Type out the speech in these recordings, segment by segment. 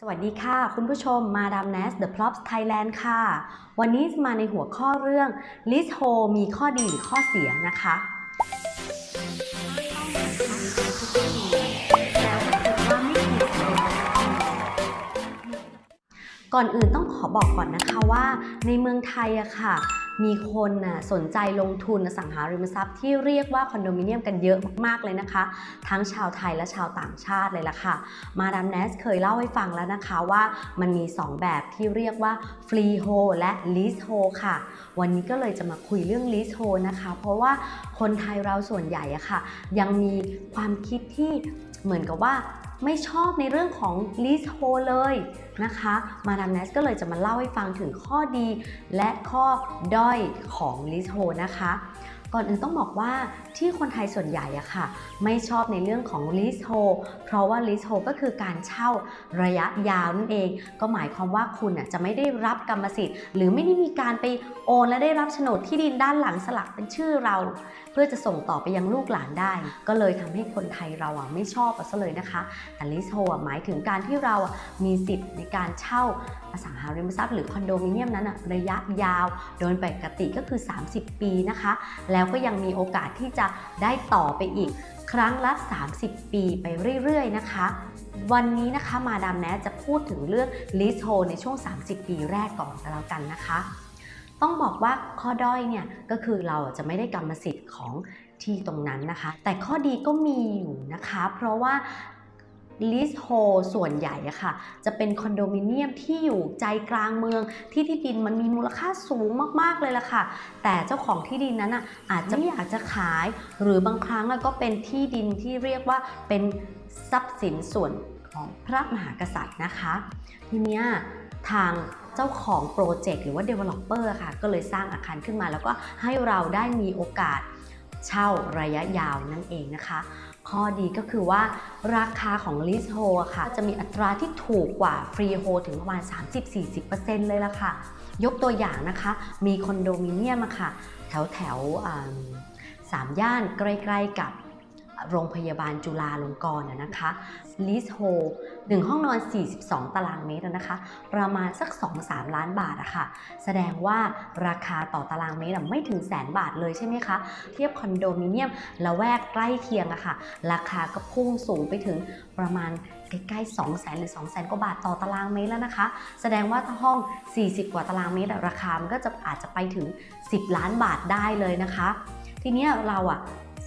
สวัสดีค่ะ คุณผู้ชมมาดามเนส The Props Thailand ค่ะ วันนี้จะมาในหัวข้อเรื่อง List h o มีข้อดีหรือข้อเสียนะคะ ก่อนอื่นต้องขอบอกก่อนนะคะว่า ในเมืองไทยอะค่ะ มีคนน่ะสนใจลงทุนสังหาริมทรัพย์ที่เรียกว่าคอนโดมิเนียมกันเยอะมากๆเลยนะคะ ทั้งชาวไทยและชาวต่างชาติเลยล่ะค่ะ มาดามแนสเคยเล่าให้ฟังแล้วนะคะว่ามันมี 2 แบบที่เรียกว่า Freehold และ Leasehold ค่ะ วันนี้ก็เลยจะมาคุยเรื่อง Leasehold นะคะ เพราะว่าคนไทยเราส่วนใหญ่อะค่ะ ยังมีความคิดที่เหมือนกับว่า ไม่ชอบในเรื่องของ leasehold เลยนะคะ มาดามเนสก็เลยจะมาเล่าให้ฟังถึงข้อดี และข้อด้อยของ leasehold นะคะ ก่อนอื่นต้องบอกว่าที่คนไทยส่วนใหญ่อะค่ะ ไม่ชอบในเรื่องของ leasehold เพราะว่า leasehold ก็คือการเช่าระยะยาวนั่นเอง ก็หมายความว่าคุณอะจะไม่ได้รับกรรมสิทธิ์ หรือไม่ได้มีการไปโอนและได้รับโฉนดที่ดินด้านหลังสลักเป็นชื่อเรา เพื่อจะส่งต่อไปยังลูกหลานได้ ก็เลยทำให้คนไทยเราอะไม่ชอบอาซะเลยนะคะแต่ leasehold หมายถึงการที่เราอะมีสิทธิ์ในการเช่าอสังหาริมทรัพย์หรือคอนโดมิเนียมนั้นอะระยะยาว โดยปกติก็คือ 30 ปีนะคะ แล้วก็ยังมีโอกาสที่จะได้ต่อไปอีกครั้งละ 30 ปีไปเรื่อยๆ นะคะ วันนี้นะคะมาดามแนทจะพูดถึงเรื่อง leasehold ในช่วง 30 ปีแรกก่อนกันแล้วกันนะคะ ต้องบอกว่าข้อด้อยเนี่ยก็คือเราจะไม่ได้กรรมสิทธิ์ของที่ตรงนั้นนะคะ แต่ข้อดีก็มีอยู่นะคะ เพราะว่า leasehold ส่วนใหญ่อะค่ะ จะเป็นคอนโดมิเนียมที่อยู่ใจกลางเมือง ที่ที่ดินมันมีมูลค่าสูงมากๆเลยล่ะค่ะ แต่เจ้าของที่ดินนั้นอะอาจจะไม่อยากจะขาย หรือบางครั้งอะก็เป็นที่ดินที่เรียกว่าเป็นทรัพย์สินส่วนของพระมหากษัตริย์นะคะ ทีนี้ทางเจ้าของโปรเจกต์หรือว่า Developer อะค่ะ ก็เลยสร้างอาคารขึ้นมา แล้วก็ให้เราได้มีโอกาสเช่าระยะยาวนั่นเองนะคะ ข้อดีก็คือว่าราคาของ leasehold ค่ะ จะมีอัตราที่ถูกกว่า freehold ถึงประมาณ 30-40%เลยละค่ะ ยกตัวอย่างนะคะ มีคอนโดมิเนียมค่ะ แถวแถวสามย่านใกล้ๆกับ โรงพยาบาลจุฬาลงกรณ์นะคะ leasehold 1ห้องนอน 42 ตารางเมตรนะคะ ประมาณสัก 2-3 ล้านบาทอะค่ะ แสดงว่าราคาต่อตารางเมตรไม่ถึงแสนบาทเลยใช่ไหมคะ เทียบคอนโดมิเนียมละแวกใกล้เคียงอะค่ะ ราคาก็พุ่งสูงไปถึงประมาณใกล้ๆ2 0 0 0 0 0หรือ2 0 0 0 0 0กว่าบาทต่อตารางเมตรแล้วนะคะ แสดงว่าถ้าห้อง 40 กว่าตารางเมตรราคา มันก็จะอาจจะไปถึง 10 ล้านบาทได้เลยนะคะ ทีนี้เราอะ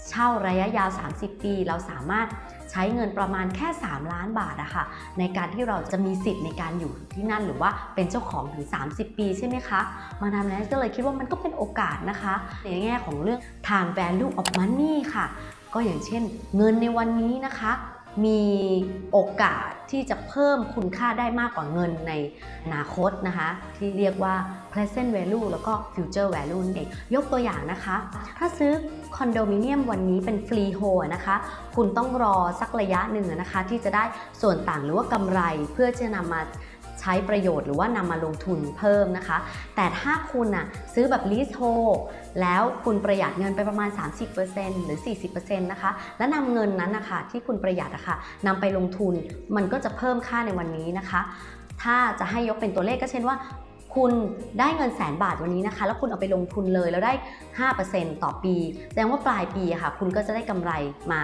เช่าระยะยาว 30 ปี เราสามารถใช้เงินประมาณแค่ 3 ล้านบาทอะค่ะในการที่เราจะมีสิทธิ์ในการอยู่ที่นั่นหรือว่าเป็นเจ้าของถึง 30 ปีใช่ไหมคะ มาดามแนสก็เลยคิดว่ามันก็เป็นโอกาสนะคะ ในแง่ของเรื่อง time value of money ค่ะ ก็อย่างเช่น เงินในวันนี้นะคะ มีโอกาสที่จะเพิ่มคุณค่าได้มากกว่าเงินในอนาคตนะคะ ที่เรียกว่า present value แล้วก็ future value นั่นเอง ยกตัวอย่างนะคะ ถ้าซื้อคอนโดมิเนียมวันนี้เป็น freehold นะคะ คุณต้องรอสักระยะหนึ่งนะคะ ที่จะได้ส่วนต่างหรือว่ากำไรเพื่อจะนำมา ใช้ประโยชน์หรือว่านำมาลงทุนเพิ่มนะคะ แต่ถ้าคุณน่ะซื้อแบบ leasehold แล้วคุณประหยัดเงินไปประมาณ 30%หรือ 40%นะคะ และนำเงินนั้นนะคะที่คุณประหยัดอะคะ่ะนำไปลงทุนมันก็จะเพิ่มค่าในวันนี้นะคะ ถ้าจะให้ยกเป็นตัวเลขก็เช่นว่าคุณได้เงินแสนบาทวันนี้นะคะ แล้วคุณเอาไปลงทุนเลยแล้วได้ 5%ต่อปี แสดงว่าปลายปีอะค่ะ คุณก็จะได้กำไรมา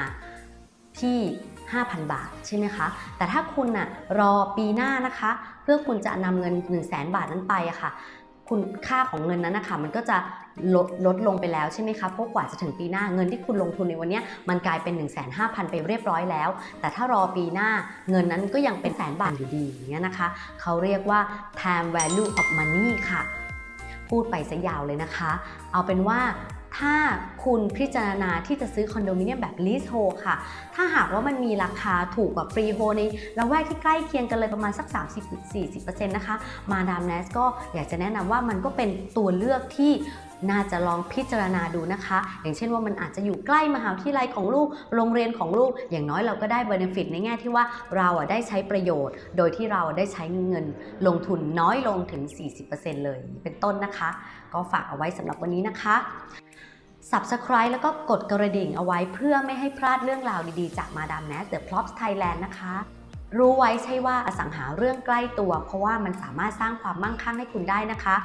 ที่ 5,000 บาทใช่ไหมคะ แต่ถ้าคุณน่ะรอปีหน้านะคะ เพื่อคุณจะนำเงิน 1 0 0 0 0แบาทนั้นไปอะค่ะ คุณค่าของเงินนั้นนะคะมันก็จะลดลดลงไปแล้วใช่ไหมคะเพราะกว่าจะถึงปีหน้าเงินที่คุณลงทุนในวันเนี้ยมันกลายเป็น 1 5 0 0 0 ไปเรียบร้อยแล้ว แต่ถ้ารอปีหน้าเงินนั้นก็ยังเป็นแสนบาทอยู่ดีอย่างเงี้ยนะคะ เขาเรียกว่า time value of money ค่ะ พูดไปซะยาวเลยนะคะ เอาเป็นว่า ถ้าคุณพิจารณาที่จะซื้อคอนโดมิเนียมแบบ leasehold ค่ะ ถ้าหากว่ามันมีราคาถูกกว่า freehold ในละแวกที่ใกล้เคียงกันเลยประมาณสัก 30-40%นะคะ มาดามแนสก็อยากจะแนะนำว่ามันก็เป็นตัวเลือกที่น่าจะลองพิจารณาดูนะคะ อย่างเช่นว่ามันอาจจะอยู่ใกล้มหาวิทยาลัยของลูก โรงเรียนของลูก อย่างน้อยเราก็ได้ benefit ในแง่ที่ว่าเราอะได้ใช้ประโยชน์ โดยที่เราได้ใช้เงินลงทุนน้อยลงถึง 40%เลย เป็นต้นนะคะ ก็ฝากเอาไว้สำหรับวันนี้นะคะ Subscribe แล้วก็กดกระดิ่งเอาไว้เพื่อไม่ให้พลาดเรื่องราวดีๆ จากมาดามแมส The Plops Thailand นะคะ รู้ไว้ใช่ว่าอสังหาเรื่องใกล้ตัว เพราะว่ามันสามารถสร้างความมั่งคั่งให้คุณได้นะคะ